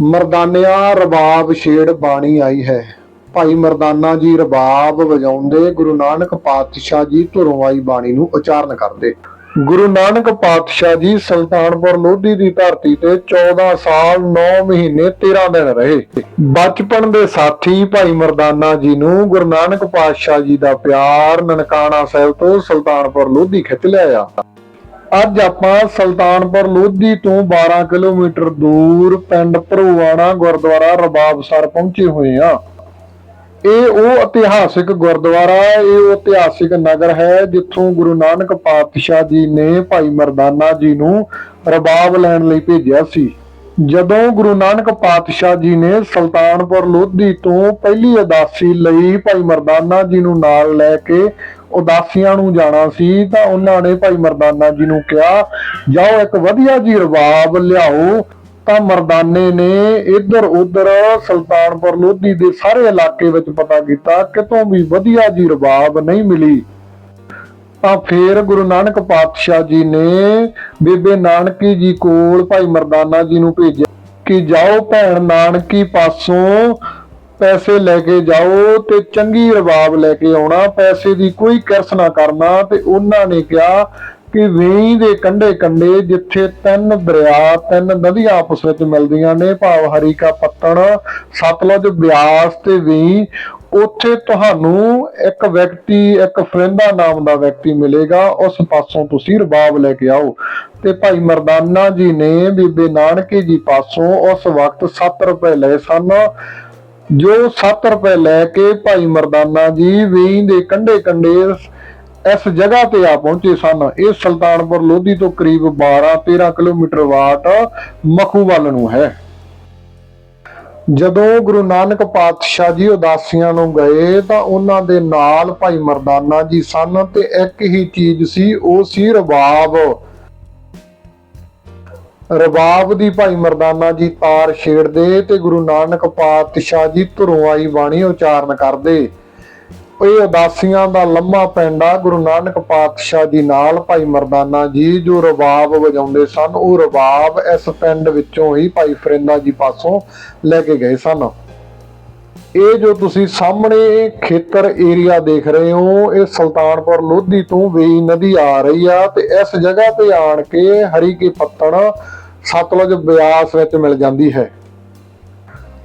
ਮਰਦਾਨਿਆ ਰਬਾਬ ਛੇੜ ਬਾਣੀ ਆਈ ਹੈ। ਭਾਈ ਮਰਦਾਨਾ ਜੀ ਰਬਾਬ ਵਜਾਉਂਦੇ ਗੁਰੂ ਨਾਨਕ ਪਾਤਸ਼ਾਹ ਜੀ ਧੁਰੋਂ ਆਈ ਬਾਣੀ ਨੂੰ ਉਚਾਰਨ ਕਰਦੇ। ਗੁਰੂ ਨਾਨਕ ਪਾਤਸ਼ਾਹ ਜੀ ਸੁਲਤਾਨਪੁਰ ਲੋਧੀ ਦੀ ਧਰਤੀ ਤੇ 14 ਸਾਲ 9 ਮਹੀਨੇ 13 ਦਿਨ ਰਹੇ। ਬਚਪਨ ਦੇ ਸਾਥੀ ਭਾਈ ਮਰਦਾਨਾ ਜੀ ਨੂੰ ਗੁਰੂ ਨਾਨਕ ਪਾਤਸ਼ਾਹ ਜੀ ਦਾ ਪਿਆਰ ਨਨਕਾਣਾ ਸਾਹਿਬ ਤੋਂ ਸੁਲਤਾਨਪੁਰ ਲੋਧੀ ਖਿੱਚ ਲਿਆ ਅੱਜ ਆਪਾਂ ਸੁਲਤਾਨਪੁਰ ਲੋਧੀ ਤੋਂ 12 ਕਿਲੋਮੀਟਰ ਦੂਰ ਪਿੰਡ ਭਰੋਵਾਣਾ ਗੁਰਦੁਆਰਾ ਰਬਾਬਸਰ ਪਹੁੰਚੇ ਹੋਏ ਆ ਇਹ ਉਹ ਇਤਿਹਾਸਿਕ ਗੁਰਦੁਆਰਾ ਇਹ ਉਹ ਇਤਿਹਾਸਿਕ ਨਗਰ ਹੈ ਜਿੱਥੋਂ ਗੁਰੂ ਨਾਨਕ ਪਾਤਸ਼ਾਹ ਜੀ ਨੇ ਭਾਈ ਮਰਦਾਨਾ ਜੀ ਨੂੰ ਰਬਾਬ ਲੈਣ ਲਈ ਭੇਜਿਆ ਸੀ। ਜਦੋਂ ਗੁਰੂ ਨਾਨਕ ਪਾਤਸ਼ਾਹ ਜੀ ਨੇ ਸੁਲਤਾਨਪੁਰ ਲੋਧੀ ਤੋਂ ਪਹਿਲੀ ਉਦਾਸੀ ਲਈ ਭਾਈ ਮਰਦਾਨਾ ਜੀ ਨੂੰ ਨਾਲ ਲੈ ਕੇ ਉਦਾਸੀਆਂ ਨੂੰ ਜਾਣਾ ਸੀ, ਤਾਂ ਉਹਨਾਂ ਨੇ ਭਾਈ ਮਰਦਾਨਾ ਜੀ ਨੂੰ ਕਿਹਾ, ਜਾਓ ਇੱਕ ਵਧੀਆ ਜੀ ਰਵਾਬ ਲਿਆਓ। ਤਾਂ ਮਰਦਾਨੇ ਨੇ ਇੱਧਰ ਉੱਧਰ ਸੁਲਤਾਨਪੁਰ ਲੋਧੀ ਦੇ ਸਾਰੇ ਇਲਾਕੇ ਵਿੱਚ ਪਤਾ ਕੀਤਾ, ਕਿਤੋਂ ਵੀ ਵਧੀਆ ਜੀ ਰਵਾਬ ਨਹੀਂ ਮਿਲੀ। ਤਾਂ ਫੇਰ ਗੁਰੂ ਨਾਨਕ ਪਾਤਸ਼ਾਹ ਜੀ ਨੇ ਬੇਬੇ ਨਾਨਕੀ ਜੀ ਕੋਲ ਭਾਈ ਮਰਦਾਨਾ ਜੀ ਨੂੰ ਭੇਜਿਆ ਕਿ ਜਾਓ ਭੈਣ ਨਾਨਕੀ ਪਾਸੋਂ ਪੈਸੇ ਲੈ ਕੇ ਜਾਓ ਤੇ ਚੰਗੀ ਰਬਾਬ ਲੈ ਕੇ ਆਉਣਾ, ਪੈਸੇ ਦੀ ਕੋਈ ਕਿਰਸ ਨਾ ਕਰਨਾ। ਤੇ ਉਹਨਾਂ ਨੇ ਕਿਹਾ ਕਿ ਵੇਈ ਦੇ ਕੰਢੇ ਕੰਢੇ ਜਿੱਥੇ ਤਿੰਨ ਦਰਿਆ, ਤਿੰਨ ਨਦੀਆਂ ਆਪਸ ਵਿੱਚ ਮਿਲਦੀਆਂ ਨੇ, ਭਾਵ ਹਰੀ ਕਾ ਪੱਤਣ, ਸਤਲੁਜ ਬਿਆਸ ਤੇ ਵੇਈ ਉੱਥੇ ਤੁਹਾਨੂੰ ਇੱਕ ਵਿਅਕਤੀ, ਇੱਕ ਫਰਿੰਦਾ ਨਾਮ ਦਾ ਵਿਅਕਤੀ ਮਿਲੇਗਾ, ਉਸ ਪਾਸੋਂ ਤੁਸੀਂ ਰਬਾਬ ਲੈ ਕੇ ਆਓ। ਤੇ ਭਾਈ ਮਰਦਾਨਾ ਜੀ ਨੇ ਬੀਬੇ ਨਾਨਕੀ ਜੀ ਪਾਸੋਂ ਉਸ ਵਕਤ 7 ਰੁਪਏ ਲਏ ਸਨ, ਜੋ 7 ਰੁਪਏ ਲੈ ਕੇ ਭਾਈ ਮਰਦਾਨਾ ਜੀ ਵੇਈ ਦੇ ਕੰਢੇ ਕੰਢੇ ਇਸ ਜਗ੍ਹਾ ਤੇ ਆ ਪਹੁੰਚੇ ਸਨ। ਇਹ ਸੁਲਤਾਨਪੁਰ ਲੋਧੀ ਤੋਂ ਕਰੀਬ 12-13 ਕਿਲੋਮੀਟਰ ਵਾਟ ਮਖੂ ਵੱਲ ਨੂੰ ਹੈ। ਜਦੋਂ ਗੁਰੂ ਨਾਨਕ ਪਾਤਸ਼ਾਹ ਜੀ ਉਦਾਸੀਆਂ ਨੂੰ ਗਏ ਤਾਂ ਉਹਨਾਂ ਦੇ ਨਾਲ ਭਾਈ ਮਰਦਾਨਾ ਜੀ ਸਨ ਤੇ ਇੱਕ ਹੀ ਚੀਜ਼ ਸੀ, ਉਹ ਸੀ ਰਬਾਬ। ਰਬਾਬ ਦੀ ਭਾਈ ਮਰਦਾਨਾ ਜੀ ਤਾਰ ਛੇੜਦੇ ਤੇ ਗੁਰੂ ਨਾਨਕ ਪਾਤਸ਼ਾਹ ਜੀ ਧੁਰੋਂ ਆਈ ਬਾਣੀ ਉਚਾਰਨ ਕਰਦੇ। ਇਹ ਉਦਾਸੀਆਂ ਦਾ ਲੰਮਾ ਪੈਂਡਾ ਗੁਰੂ ਨਾਨਕ ਪਾਤਸ਼ਾਹ ਜੀ ਨਾਲ ਭਾਈ ਮਰਦਾਨਾ ਜੀ, ਜੋ ਰਬਾਬ ਵਜਾਉਂਦੇ ਸਨ, ਉਹ ਰਬਾਬ ਇਸ ਪਿੰਡ ਵਿੱਚੋਂ ਹੀ ਭਾਈ ਫਰਿੰਦਾ ਜੀ ਪਾਸੋਂ ਲੈ ਕੇ ਗਏ ਸਨ। ਇਹ ਜੋ ਤੁਸੀਂ ਸਾਹਮਣੇ ਖੇਤਰ ਏਰੀਆ ਦੇਖ ਰਹੇ ਹੋ, ਇਹ ਸੁਲਤਾਨਪੁਰ ਲੋਧੀ ਤੋਂ ਵੇਈ ਨਦੀ ਆ ਰਹੀ ਆ ਤੇ ਇਸ ਜਗ੍ਹਾ ਤੇ ਆਣ ਕੇ ਹਰੀ ਕੀ ਪੱਤਣ ਸਤਲੁਜ ਬਿਆਸ ਵਿੱਚ ਮਿਲ ਜਾਂਦੀ ਹੈ।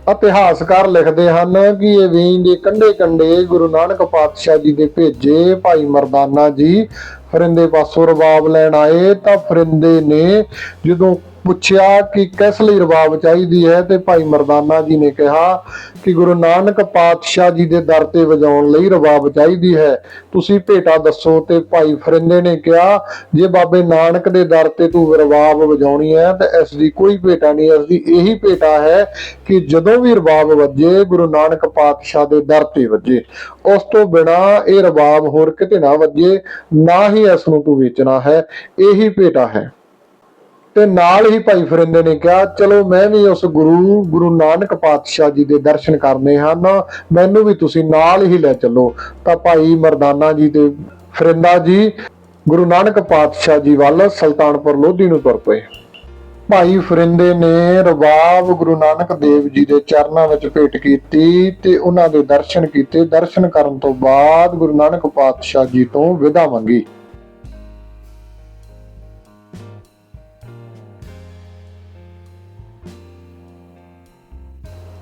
ਇਤਿਹਾਸਕਾਰ ਲਿਖਦੇ ਹਨ ਕਿ ਇਹ ਵੇਈਂ ਦੇ ਕੰਢੇ ਕੰਢੇ ਗੁਰੂ ਨਾਨਕ ਪਾਤਸ਼ਾਹ ਜੀ ਦੇ ਭੇਜੇ ਭਾਈ ਮਰਦਾਨਾ ਜੀ ਫਰਿੰਦੇ ਪਾਸੋਂ ਰਬਾਬ ਲੈਣ ਆਏ ਤਾਂ ਫਰਿੰਦੇ ਨੇ ਜਦੋਂ ਪੁੱਛਿਆ ਕਿ ਕਿਸ ਲਈ ਰਬਾਬ ਚਾਹੀਦੀ ਹੈ ਤੇ ਭਾਈ ਮਰਦਾਨਾ ਜੀ ਨੇ ਕਿਹਾ ਕਿ ਗੁਰੂ ਨਾਨਕ ਪਾਤਸ਼ਾਹ ਜੀ ਦੇ ਦਰ ਤੇ ਵਜਾਉਣ ਲਈ ਰਬਾਬ ਚਾਹੀਦੀ ਹੈ। ਤੁਸੀਂ ਭੇਟਾ ਦੱਸੋ ਤੇ ਭਾਈ ਫਰਿੰਦੇ ਨੇ ਕਿਹਾ, ਜੇ ਬਾਬੇ ਨਾਨਕ ਦੇ ਦਰ ਤੇ ਤੂੰ ਰਬਾਬ ਵਜਾਉਣੀ ਹੈ ਤਾਂ ਇਸ ਦੀ ਕੋਈ ਭੇਟਾ ਨਹੀਂ, ਇਸ ਦੀ ਇਹੀ ਭੇਟਾ ਹੈ ਕਿ ਜਦੋਂ ਵੀ ਰਬਾਬ ਵੱਜੇ, ਗੁਰੂ ਨਾਨਕ ਪਾਤਸ਼ਾਹ ਦੇ ਦਰ ਤੇ ਵੱਜੇ। ਉਸ ਤੋਂ ਬਿਨਾ ਇਹ ਰਬਾਬ ਹੋਰ ਕਿਤੇ ਨਾ ਵੱਜੇ, ਨਾ ਹੀ ਇਸ ਨੂੰ ਤੂੰ ਵੇਚਣਾ ਹੈ, ਇਹੀ ਭੇਟਾ ਹੈ। ਤੇ ਨਾਲ ਹੀ ਭਾਈ ਫਰਿੰਦੇ ਨੇ ਕਿਹਾ, ਚਲੋ ਮੈਂ ਵੀ ਉਸ ਗੁਰੂ ਗੁਰੂ ਨਾਨਕ ਪਾਤਸ਼ਾਹ ਜੀ ਦੇ ਦਰਸ਼ਨ ਕਰਨੇ ਹਨ, ਮੈਨੂੰ ਵੀ ਤੁਸੀਂ ਨਾਲ ਹੀ ਲੈ ਚੱਲੋ। ਤਾਂ ਭਾਈ ਮਰਦਾਨਾ ਜੀ ਤੇ ਫਰਿੰਦਾ ਜੀ ਗੁਰੂ ਨਾਨਕ ਪਾਤਸ਼ਾਹ ਜੀ ਵੱਲ ਸੁਲਤਾਨਪੁਰ ਲੋਧੀ ਨੂੰ ਤੁਰ ਪਏ। ਭਾਈ ਫਰਿੰਦੇ ਨੇ ਰਬਾਬ ਗੁਰੂ ਨਾਨਕ ਦੇਵ ਜੀ ਦੇ ਚਰਨਾਂ ਵਿੱਚ ਭੇਟ ਕੀਤੀ ਤੇ ਉਹਨਾਂ ਦੇ ਦਰਸ਼ਨ ਕੀਤੇ। ਦਰਸ਼ਨ ਕਰਨ ਤੋਂ ਬਾਅਦ ਗੁਰੂ ਨਾਨਕ ਪਾਤਸ਼ਾਹ ਜੀ ਤੋਂ ਵਿਦਾ ਮੰਗੀ।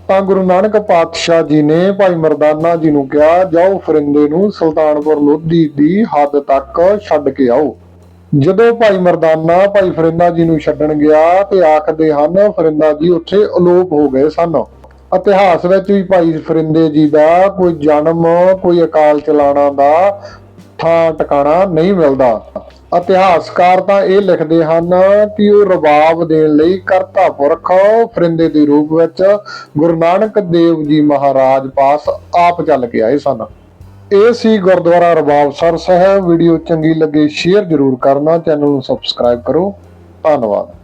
ਤਾਂ ਗੁਰੂ ਨਾਨਕ ਪਾਤਸ਼ਾਹ ਜੀ ਨੇ ਭਾਈ ਮਰਦਾਨਾ ਜੀ ਨੂੰ ਕਿਹਾ, ਜਾਓ ਫਰਿੰਦੇ ਨੂੰ ਸੁਲਤਾਨਪੁਰ ਲੋਧੀ ਦੀ ਹੱਦ ਤੱਕ ਛੱਡ ਕੇ ਆਓ। ਜਦੋਂ ਭਾਈ ਮਰਦਾਨਾ ਭਾਈ ਫਰਿੰਦਾ ਜੀ ਨੂੰ ਛੱਡਣ ਗਿਆ ਤੇ ਆਖਦੇ ਹਨ, ਫਰਿੰਦਾ ਜੀ, ਉੱਥੇ ਅਲੋਪ ਹੋ ਗਏ ਸਨ। ਇਤਿਹਾਸ ਵਿੱਚ ਵੀ ਭਾਈ ਫਰਿੰਦੇ ਜੀ ਦਾ ਕੋਈ ਜਨਮ, ਕੋਈ ਅਕਾਲ ਚਲਾਣਾ ਦਾ ਥਾਂ ਟਿਕਾਣਾ ਨਹੀਂ ਮਿਲਦਾ। ਇਤਿਹਾਸਕਾਰ ਤਾਂ ਇਹ ਲਿਖਦੇ ਹਨ ਕਿ ਉਹ ਰਬਾਬ ਦੇਣ ਲਈ ਕਰਤਾ ਪੁਰਖ, ਫਰਿੰਦੇ ਦੇ ਰੂਪ ਵਿੱਚ ਗੁਰੂ ਨਾਨਕ ਦੇਵ ਜੀ ਮਹਾਰਾਜ ਪਾਸ ਆਪ ਚੱਲ ਕੇ ਆਏ ਸਨ। ਇਹ ਸੀ ਗੁਰਦੁਆਰਾ ਰਬਾਬਸਰ ਸਾਹਿਬ। ਵੀਡੀਓ ਚੰਗੀ ਲੱਗੇ ਸ਼ੇਅਰ ਜ਼ਰੂਰ ਕਰਨਾ, ਚੈਨਲ ਨੂੰ ਸਬਸਕ੍ਰਾਈਬ ਕਰੋ। ਧੰਨਵਾਦ।